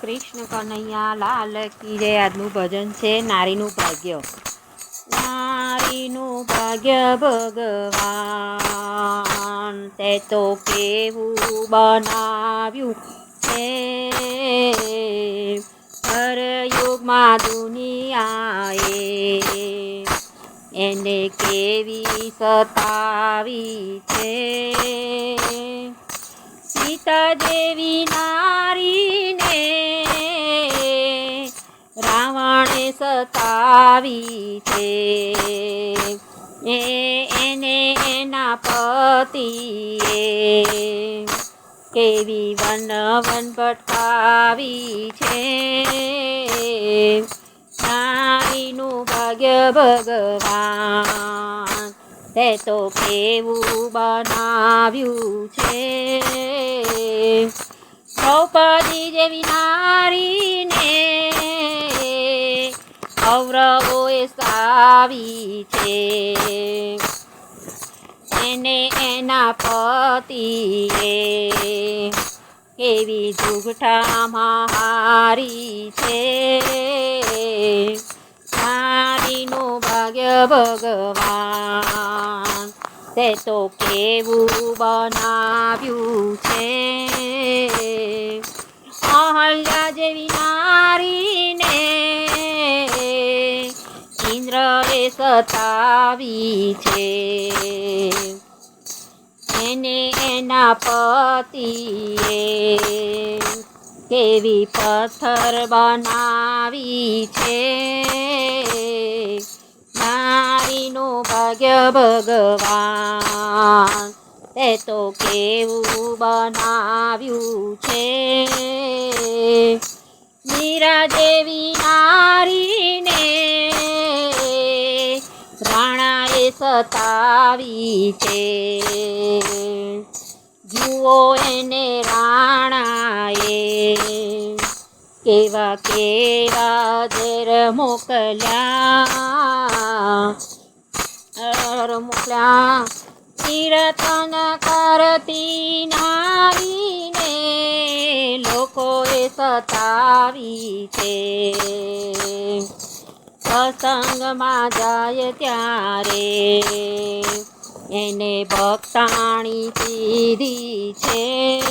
કૃષ્ણ કનૈયા લાલ કી જય. આજનું ભજન છે નારીનું ભાગ્ય. નારીનું ભાગ્ય ભગવાન. તે તો કેવું બનાવ્યું છે. હર યુગમાં દુનિયાએ એને કેવી સતાવી છે? સીતા દેવી નારીને સતાવી છે. એને, એના પતિએ કેવી વન વન ભટકાવી છે. નારીનું ભાગ્ય ભગવાન, તે તો કેવું બનાવ્યું છે. દ્રૌપદી જેવી નારીને કૌરવોએ સાવી છે. એને એના પતિએ એવી જુગઠામાં હારી છે. નારીનું ભાગ્ય ભગવાન, તે તો કેવું બનાવ્યું છે. ઇન્દ્રએ સતાવી છે. એને એના પતિએ કેવી પથ્થર બનાવી છે. નારીનું ભાગ્ય ભગવાન, તે તો કેવું બનાવ્યું છે. મીરા દેવી રાણાએ સતાવી છે. જુઓ એને રાણાએ કેવા કેવા ઝેર મોકલ્યા. મોકલ્યા. કીર્તન કરતી નારીને લોકોએ સતાવી છે. સત્સંગમાં જાય ત્યારે એને ભક્તાણી પીધી છે.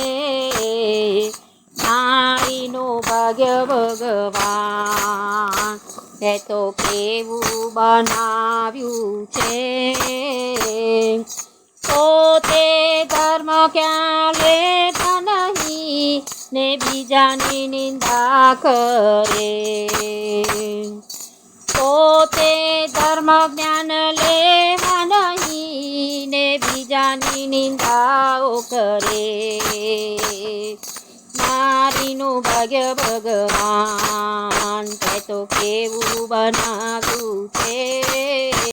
નારીનું ભાગ્ય ભગવાન, તે તો કેવું બનાવ્યું છે. પોતે ધર્મ ક્યાં લેતા નહીં ને બીજાની નિંદા કરે. ધર્મ જ્ઞાન લેવા નહીં ને બીજાની નિંદાઓ કરે. મારીનું ભાગ્ય ભગવાન તે કેવું બનાવ્યું છે?